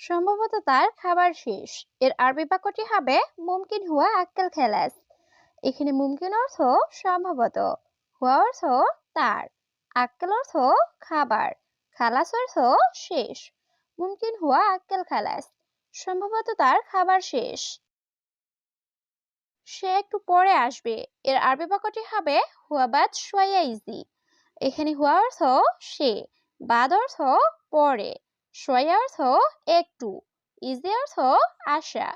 সম্ভবত তার খাবার শেষ। এর আরবি বাক্যটি হবে মুমকিন হুয়া আক্কেল খেলাস। এখানে মুমকিন অর্থ সম্ভবত, হুয়া অর্থ তার, আক্কেল অর্থ খাবার, খালাস অর্থ শেষ। মুমকিন হুয়া আক্কেল খালাস, সম্ভবত তার খাবার শেষ। সে একটু পরে আসবে। এর আরবি বাক্যটি হবে হুয়া বাদ সোয়া ইজি এখানে হুয়া অর্থ সে, বাদ অর্থ পরে। সোয়া অর্থ একটু, ইজি অর্থ আসা।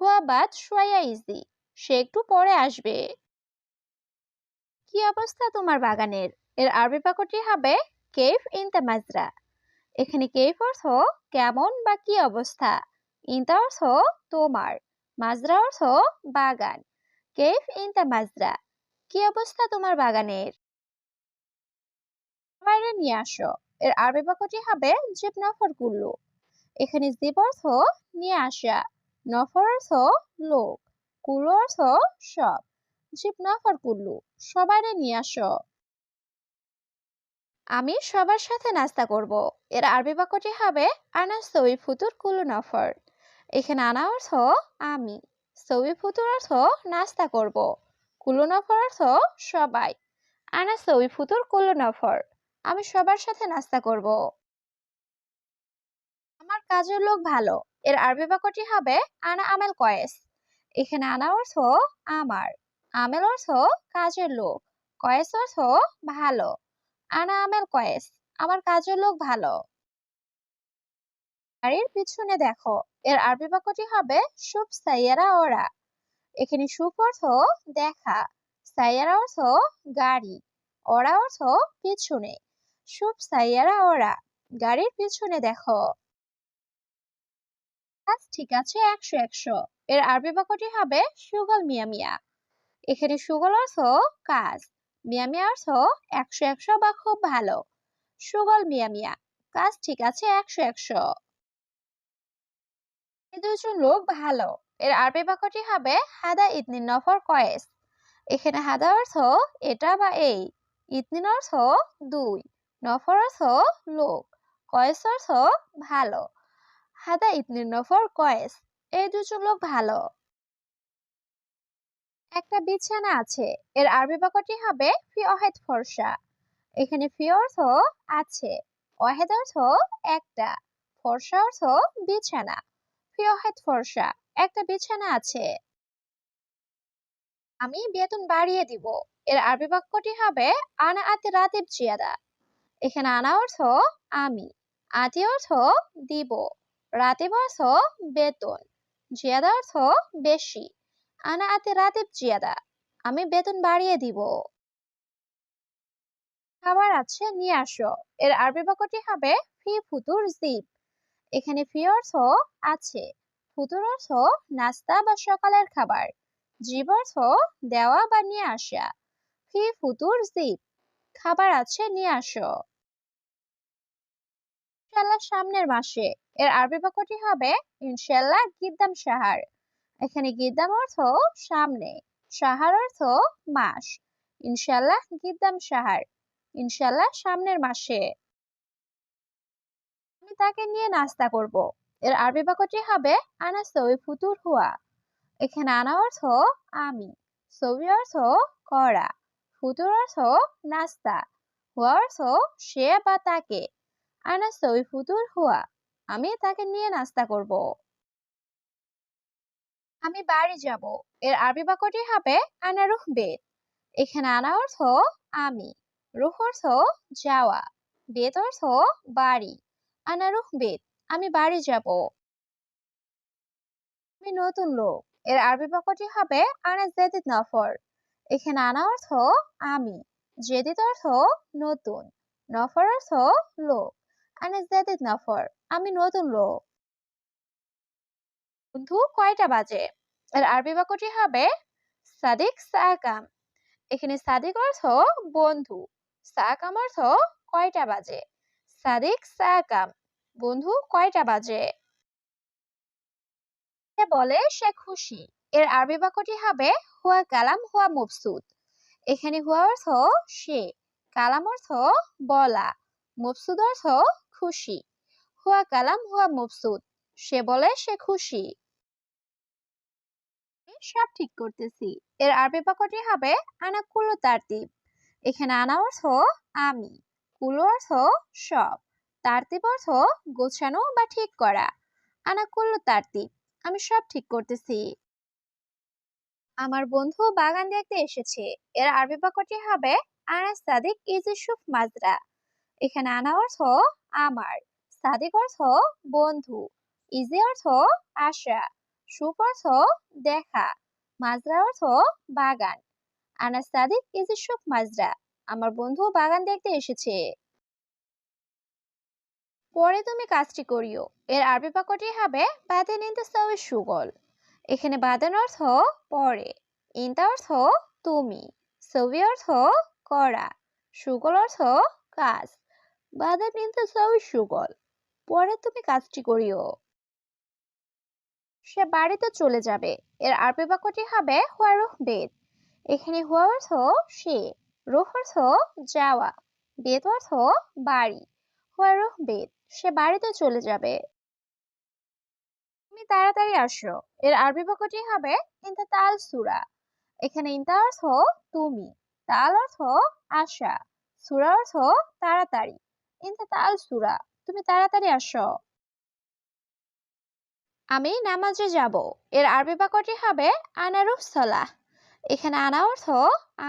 হুয়া বাদ সোয়া ইজি, সে একটু পরে আসবে। কি অবস্থা তোমার বাগানের? এর আরবি বাক্যটি হবে কেফ ইনতা মাজরা। এখানে কেফ অর্থ কেমন বা কি অবস্থা? ইনতা অর্থ তোমার, মাজরা অর্থ বাগান। কেফ ইনতা মাজরা, কি অবস্থা তোমার বাগানের? বাইরে নিয়ে আসো। এর আরবি বাক্যটি হবে জিব নফর কুল্লু। এখানে জিব অর্থ নিয়ে আসা, নফর অর্থ লোক, কুল্লু অর্থ সব, জিব নফর কুল্লু, সবাইরে নিয়ে আসো। আমি সবার সাথে নাস্তা করব। এর আরবি বাক্যটি হবে, আনা সই ফুতুর কুল্লু নফর। এখানে আনা অর্থ আমি। সই ফুতুর অর্থ নাস্তা করব। কুল্লু নফর অর্থ সবাই। আনা সই ফুতুর কুল্লু নফর। আমি সবার সাথে নাস্তা করব। আমার কাজের লোক ভালো। এর আরবি বাক্যটি হবে, আনা আমেল কয়েস। এখানে আনা অর্থ আমার। আমেল অর্থ কাজের লোক। কয়েস অর্থ ভালো। আনা আমেল কয়েস। আমার কাজের লোক ভালো। গাড়ির পিছনে দেখো, এর আরবি বাক্যটি হবে শুভ সাইয়ারা ওরা। এখানে সুপ অর্থ দেখা। সাইয়ারা অর্থ গাড়ি। ওরা অর্থ পিছনে। শুভ সাইয়ারা ওরা। গাড়ির পিছনে দেখো। কাজ ঠিক আছে একশো একশো। এর আরবি বাক্যটি হবে সুগল মিয়া মিয়া। এখানে সুগল অর্থ কাজ। মিয়া মিয়া অর্থ একশো একশো বা খুব ভালো। সুগল মিয়া মিয়া। কাজ ঠিক আছে একশো একশো। দুজন লোক ভালো। এর আরবি বাক্যটি হবে হাদা ইতনিন নফর কয়েস। এখানে হাদা অর্থ এটা বা এই। ইতনিন অর্থ দুই। নফর অর্থ লোক, কয়েস অর্থ ভালো। হাদা ইতনিন নফর, কয়েস, এই দুজন লোক ভালো। একটা বিছানা আছে, এর আরবি বাক্যটি হবে ফি অহেদ ফর্সা। এখানে ফি অর্থ আছে, অহেদ অর্থ একটা, ফর্সা অর্থ বিছানা। ফি অহেদ ফর্সা, একটা বিছানা আছে। আমি বেতন বাড়িয়ে দিব, এর আরবি বাক্যটি হবে, আনা আতে রাতিব জিয়াদা। এখানে আনা অর্থ আমি আতি অর্থ দিব রাতিব অর্থ বেতন, জিয়াদা অর্থ বেশি, আনা আতে রাতিব জিয়াদা, আমি বেতন বাড়িয়ে দিব। খাবার আছে, নিয়ে আসো। এর আরবি বাক্যটি হবে ফি ফুতুর জিব এখানে ফি অর্থ আছে, ফুতুর অর্থ নাস্তা বা সকালের খাবার জিব অর্থ দেওয়া বা নিয়ে আসা। ফি ফুতুর জিব খাবার আছে, নিয়ে আসো। ইনশাল্লাহ সামনের মাসে। এর আরবি বাক্যটি হবে, ইনশাল্লাহ গিদ্দাম সাহার এখানে গিদ্দাম অর্থ সামনে সাহার অর্থ মাস। ইনশাল্লাহ গিদ্দাম সাহার ইনশাল্লাহ সামনের মাসে। আমি তাকে নিয়ে নাস্তা করব। এর আরবি বাক্যটি হবে, আনা সই ফুতুর হুয়া। এখানে আনা অর্থ, আমি। সবি অর্থ, করা। ফুতুর অর্থ নাস্তা হুয়া অর্থ সে বা তাকে আনা সই ফুতুর হুয়া আমি তাকে নিয়ে নাস্তা আমি বাড়ি যাব এর আরবি বাক্যটি হবে আনা রুহ বেদ এখানে আনা অর্থ আমি রুহ অর্থ যাওয়া বেদ অর্থ বাড়ি আনা রুহ বেদ আমি বাড়ি যাব আমি নতুন লোক এর আরবি বাক্যটি হবে আনা জেদিদ নফর এখানে আনা অর্থ আমি জেদিদ অর্থ নতুন, নফর অর্থ লোক আনা জেদিদ নফর? আমি নতুন লোক। বন্ধু, কয়টা বাজে? এর আরবি বাক্যটি হবে সাদিক সাকাম। এখানে সাদিক অর্থ বন্ধু, সাকাম অর্থ কয়টা বাজে? সাদিক সাকাম। বন্ধু, কয়টা বাজে? সে বলে সে খুশি। এর আরবি বাক্যটি হবে, হুয়া কালাম, হুয়া মবসুদ এখানে হুয়া অর্থ সে, কালাম অর্থ বলা মবসুদ অর্থ খুশি। হুয়া কালাম, হুয়া মবসুদ সে বলে, সে খুশি। সব ঠিক করতেছি। এর আরবি বাক্যটি হবে, আনা কুল্লু তারতিব। এখানে আনা অর্থ, আমি। কুলো অর্থ, সব। তারতিব অর্থ, গোছানো বা ঠিক করা। আনা কুল্লু তারতিব। আমি সব ঠিক করতেছি। আমার বন্ধু বাগান দেখতে এসেছে। এর আরবি বাক্যটি হবে, আনা সাদিক ইজুসুফ মাজরা। এখানে আনা অর্থ, আমার। সাদিক অর্থ, বন্ধু। ইজি অর্থ, আশা। সুপ অর্থ, দেখা। মাজরা অর্থ, বাগান। আনা সাদিক ইজুসুফ মাজরা। আমার বন্ধু বাগান দেখতে এসেছে। পরে তুমি কাজটি করিও। এর আরবি বাক্যটি হবে ইন দ্য সুগল। এখানে বাদেন অর্থ পরে, ইনতা অর্থ তুমি সবি অর্থ করা, সুগল অর্থ কাজ বাদেন ইন দ্য সুগল, পরে তুমি কাজটি করিও। সে বাড়িতে চলে যাবে, এর আরবি বাক্যটি হবে হুয়ারুহ বেদ, এখানে হুয়া অর্থ সে, রুহ অর্থ যাওয়া, বেদ অর্থ বাড়ি, হুয়ারুহ বেদ, সে বাড়িতে চলে যাবে। তুমি তাড়াতাড়ি আসো। এর আরবি বাক্যটি হবে ইনতা তাল সুরা। এখানে ইনতা অর্থ তুমি, তাল অর্থ আশা, সুরা অর্থ তাড়াতাড়ি। ইনতা তাল সুরা, তুমি তাড়াতাড়ি আসো। আমি নামাজে যাব। এর আরবি বাক্যটি হবে আনারুফ সলাহ। এখানে আনা অর্থ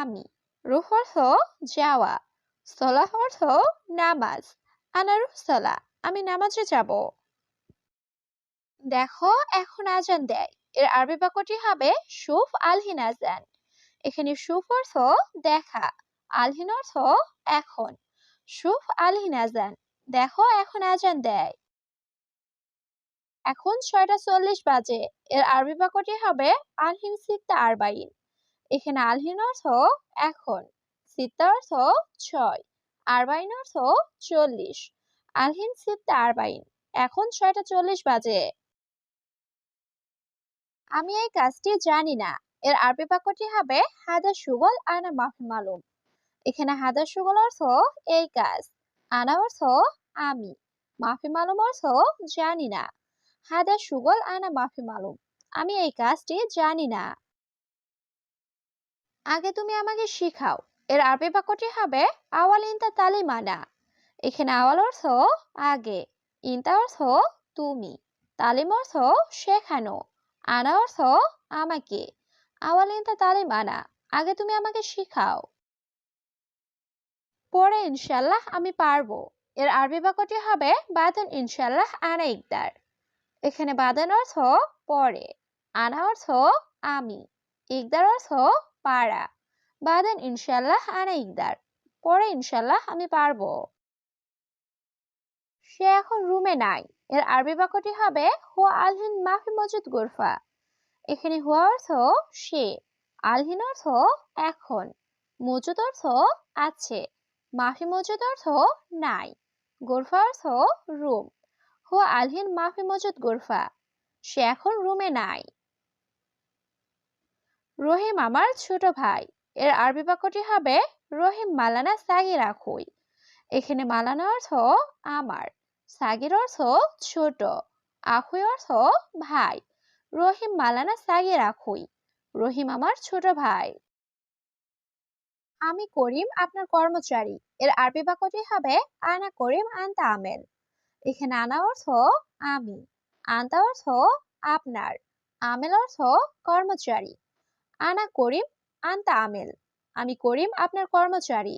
আমি, রুহ অর্থ যাওয়া, সলাহ অর্থ নামাজ। আনারুফ সলাহ, আমি নামাজে যাব। দেখো, এখন আজান দেয়। এর আরবি বাক্যটি হবে, সুফ আলহিন আজান। এখানে সুফ অর্থ, দেখা। আলহিন অর্থ, এখন। সুফ আলহিন আজান, দেখো, এখন আজান দেয়। এখন ছয়টা চল্লিশ বাজে। এর আরবি বাক্যটি হবে, আলহিন সিত্তা আরবাইন। এখানে আলহিন অর্থ, এখন। সিত্তা অর্থ, ছয়। আরবাইন অর্থ, চল্লিশ। আলহিন সিত্তা আরবাইন, এখন ছয়টা চল্লিশ বাজে। আমি এই কাজটি জানি না। এর আরবি বাক্যটি হবে, হাদা সুগল, আনা মাফি মালুম। এখানে হাদা সুগল অর্থ, এই কাজ। আনা অর্থ, আমি। মাফি মালুম অর্থ, জানি না। হাদা সুগল, আনা মাফি মালুম। আমি এই কাজটি জানি না। আগে তুমি আমাকে শিখাও। এর আরবি বাক্যটি হবে, আওয়াল ইনতা তালিমানা। এখানে আওয়াল অর্থ, আগে। ইনতা অর্থ, তুমি। তালিম অর্থ, শেখানো। আনা অর্থ আমাকে। আওয়াল ইনতা তালিম আনা আগে তুমি আমাকে শিখাও। পরে ইনশাল্লাহ আমি পারব। এর আরবি বাক্যটি হবে বাদান ইনশাল্লাহ আনা ইকদার। এখানে বাদান অর্থ পরে আনা অর্থ আমি। ইকদার অর্থ পারা। বাদান ইনশাল্লাহ আনা ইকদার। পরে ইনশাল্লাহ আমি পারব। সে এখন রুমে নাই। এর আরবি বাক্যটি হবে, হুয়া আলহিন মাফি মজুদ গোরফা। এখানে হুয়া অর্থ সে, আলহিন অর্থ এখন, মজুদ অর্থ আছে, মাফি মজুদ অর্থ নাই, গোরফা অর্থ রুম, হুয়া আলহিন মাফি মজুদ গোরফা। সে এখন রুমে নাই। রহিম আমার ছোট ভাই, এর আরবি বাক্যটি হবে, রহিম মালানা সাগির আখুই এখানে মালানা অর্থ আমার সাগির অর্থ ছোট আখুই অর্থ ভাই, রহিম মালানা সাগির আখুই রহিম আমার ছোট ভাই। আমি করিম আপনার কর্মচারী, এর আরবি বাক্যটি হবে আনা করিম আনতা আমেল এখানে আনা অর্থ আমি, আনতা অর্থ আপনার, আমেল অর্থ কর্মচারী, আনা করিম আনতা আমেল। আমি করিম আপনার কর্মচারী।